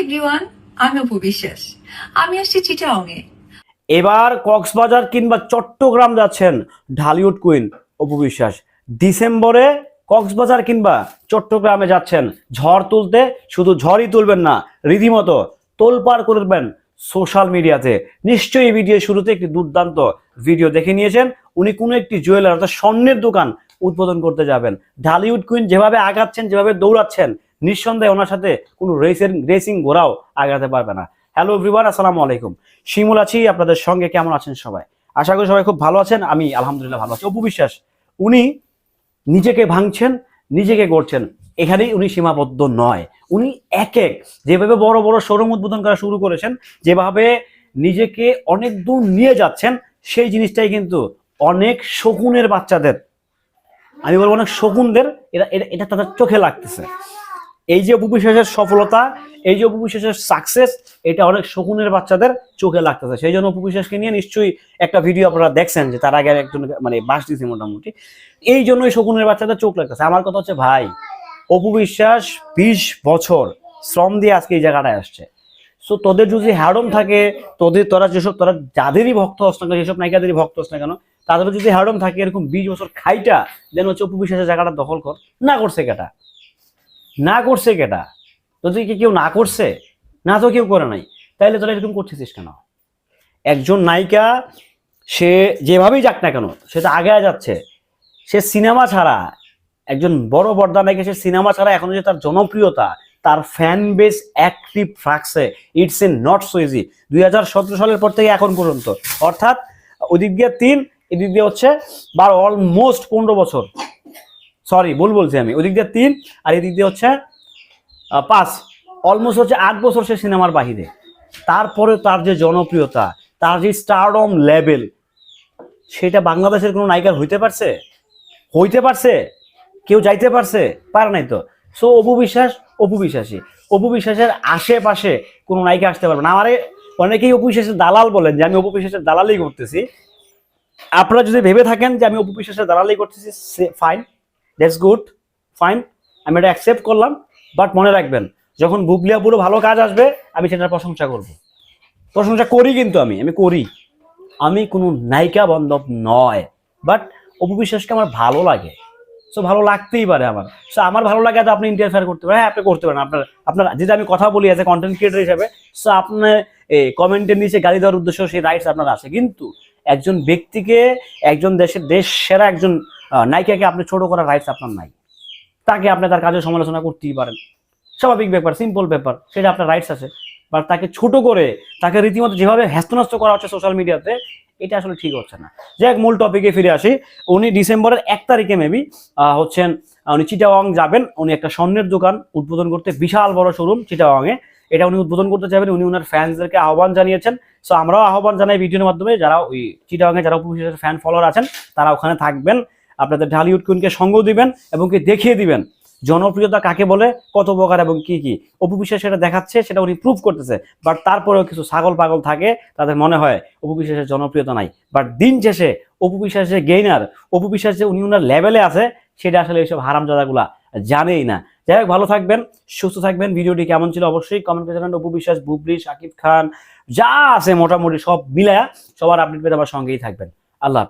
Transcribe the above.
Everyone আমি অপু বিশ্বাস আমি আসছি চিটাংয়ে এবার কক্সবাজার কিংবা চট্টগ্রাম যাচ্ছেন ঢালিউড কুইন অপু বিশ্বাস ডিসেম্বরে কক্সবাজার কিংবা চট্টগ্রামে যাচ্ছেন। ঝড় তুলতে শুধু ঝড়ই তুলবেন না, রীতিমতো তোলপাড় করবেন সোশ্যাল মিডিয়াতে নিশ্চয়ই ভিডিও শুরুতে একটি দুর্দান্ত ভিডিও দেখে নিয়েছেন। উনি কোনো একটি জুয়েলার অর্থাৎ স্বর্ণের দোকান উদ্বোধন করতে যাবেন। ঢালিউড কুইন যেভাবে আগাচ্ছেন, যেভাবে দৌড়াচ্ছেন নিঃসন্দেহে ওনার সাথে কোনো রেসের রেসিং ঘোড়াও আগাতে পারবে না। হ্যালো এভরিওয়ান আসসালামু আলাইকুম। শিমুল আছি, আপনাদের সঙ্গে কেমন আছেন সবাই? আশা করি সবাই খুব ভালো আছেন, আমি আলহামদুলিল্লাহ ভালো আছি। অপু বিশ্বাস, উনি নিজেকে ভাঙছেন, নিজেকে গড়ছেন। এখানেই উনি সীমাবদ্ধ নয়। উনি এক এক, যেভাবে বড় বড় শোরুম উদ্বোধন করা শুরু করেছেন, যেভাবে নিজেকে অনেক দূর নিয়ে যাচ্ছেন, সেই জিনিসটাই কিন্তু অনেক শকুনের বাচ্চাদের, আমি বলব অনেক শকুনদের এটা- এটা তাদের চোখে লাগতেছে। এই যে উপবিশ্বাসের সফলতা, এই যে উপবিশ্বাসের সাকসেস এটা অনেক শকুনের বাচ্চাদের চোখে লাগতেছে। সেই জন্য উপবিশ্বাসকে নিয়ে নিশ্চয়ই একটা ভিডিও আপনারা দেখছেন যে তার আগে একজন মানে বাস দিয়েছে মোটামুটি। এই জন্যই শকুনের বাচ্চাদের চোখ লাগতেছে। আমার কথা হচ্ছে, ভাই অপবিশ্বাস বিশ বছর শ্রম দিয়ে আজকে এই জায়গাটায় আসছে। সো তোদের যদি হ্যাডম থাকে, তোদের, তোরা যেসব, তোরা যাদেরই ভক্ত হস না যেসব নায়িকাদেরই ভক্ত হস না কেন তাদের যদি হ্যাডম থাকে, এরকম বিশ বছর খাইটা দেন হচ্ছে অপবিশ্বাসের জায়গাটা দখল কর। না করছে কেটা? না করছে কেটা যদি কি কেউ না করছে? না তো কেউ করে নাই। তাইলে তোরা এরকম করতেছিস কেন? একজন নায়িকা, সে যেভাবেই যাক না কেন, সে তো আগে যাচ্ছে। সে সিনেমা ছাড়া, একজন বড় বর্দা নায়িকা, সে সিনেমা ছাড়া এখন যে তার জনপ্রিয়তা, তার ফ্যান বেস অ্যাক্টিভ রাখছে it's a not so easy দুই হাজার সতেরো সালের পর থেকে এখন পর্যন্ত। অর্থাৎ ওদিক দিয়ে তিন, এদিক দিয়ে হচ্ছে বার অলমোস্ট পনেরো বছর। সরি ভুল বলছি আমি। ওদিক দিয়ে তিন আর এদিক দিয়ে হচ্ছে পাঁচ। অলমোস্ট হচ্ছে আট বছর সে সিনেমার বাহিরে। তারপরে তার যে জনপ্রিয়তা, তার যে স্টারডম লেভেল সেটা বাংলাদেশের কোনো নায়িকার হইতে পারছে? হইতে পারছে? কেউ যাইতে পারছে? পারে নাই তো। সো অপু বিশ্বাস, অপু বিশ্বাসী। অপু বিশ্বাসের আশেপাশে কোনো নায়িকা আসতে পারবে না। আমারে অনেকেই অপু বিশ্বাসের দালাল বলেন যে, আমি অপু বিশ্বাসের দালালি করতেছি। আপনারা যদি ভেবে থাকেন যে আমি অপু বিশ্বাসের দালালি করতেছি ফাইন দ্যাটস গুড ফাইন আমি এটা অ্যাকসেপ্ট করলাম বাট মনে রাখবেন, যখন বুবলিয়া পুরো ভালো কাজ আসবে, আমি সেটার প্রশংসা করব। প্রশংসা করি কিন্তু আমি আমি করি। আমি কোনো নায়িকা বান্ধব নয় বাট অপু বিশ্বাসকে আমার ভালো লাগে। সো ভালো লাগতেই পারে আমার। সো আমার ভালো লাগে তো আপনি ইন্টারফেয়ার করতে পারেন। হ্যাঁ আপনি করতে পারেন। আপনার আপনার, যেটা আমি কথা বলি এজ এ কন্টেন্ট ক্রিয়েটর হিসাবে সো আপনার কমেন্টের নিচে গালি দেওয়ার উদ্দেশ্য, সেই রাইটস আপনার আছে। কিন্তু একজন ব্যক্তিকে, একজন দেশের দেশ সেরা একজন নায়িকাকে আপনি ছোট করার রাইটস আপনার নাই। তাকে আপনি তার কাজের সমালোচনা করতেই পারেন। স্বাভাবিক ব্যাপার সিম্পল ব্যাপার, সেটা আপনার রাইটস আছে। বাট তাকে ছোট করে, তাকে রীতিমতো যেভাবে হ্যাস্তনস্ত করা হচ্ছে সোশ্যাল মিডিয়াতে এটা আসলে ঠিক হচ্ছে না। যাই হোক, মূল টপিকে ফিরে আসি। উনি ডিসেম্বরের এক তারিখে মেবি হচ্ছেন উনি চিটাওয়াং যাবেন। উনি একটা স্বর্ণের দোকান, উদ্বোধন করতে বিশাল বড় শোরুম চিটাওয়াংয়ে এটা উনি উদ্বোধন করতে যাবেন, উনি ওনার ফ্যান্সদেরকে আহ্বান জানিয়েছেন। সো আমরাও আহ্বান জানাই ভিডিওর মাধ্যমে। যারা ওই চিটাওয়াংয়ে যারা ফ্যান ফলোয়ার আছেন, তারা ওখানে থাকবেন। আপনাদের ঢালিউড কুইনকে সঙ্গ দিবেন এবং কি দেখিয়ে দিবেন। জনপ্রিয়তা কাকে বলে, কত প্রকার এবং কি কি? অপু বিশ্বাস সেটা দেখাচ্ছে, সেটা উনি প্রুভ করতেছে। বাট তারপরেও কিছু ছাগল পাগল থাকে, তাদের মনে হয় অপু বিশ্বাসের জনপ্রিয়তা নাই। বাট দিন শেষে অপু বিশ্বাস যে গেইনার অপু বিশ্বাস যে উনি ওনার লেভেলে আছে, সেটা আসলে এইসব হারামজাদাগুলা জানেই না। যাই হোক, ভালো থাকবেন, সুস্থ থাকবেন। ভিডিওটি কেমন ছিল অবশ্যই কমেন্ট করে জানান। অপু বিশ্বাস, বুবলি শাকিব খান, যা আছে মোটামুটি সব মিলায়া সবার আপডেট পেতে আমার সঙ্গেই থাকবেন। আল্লাহ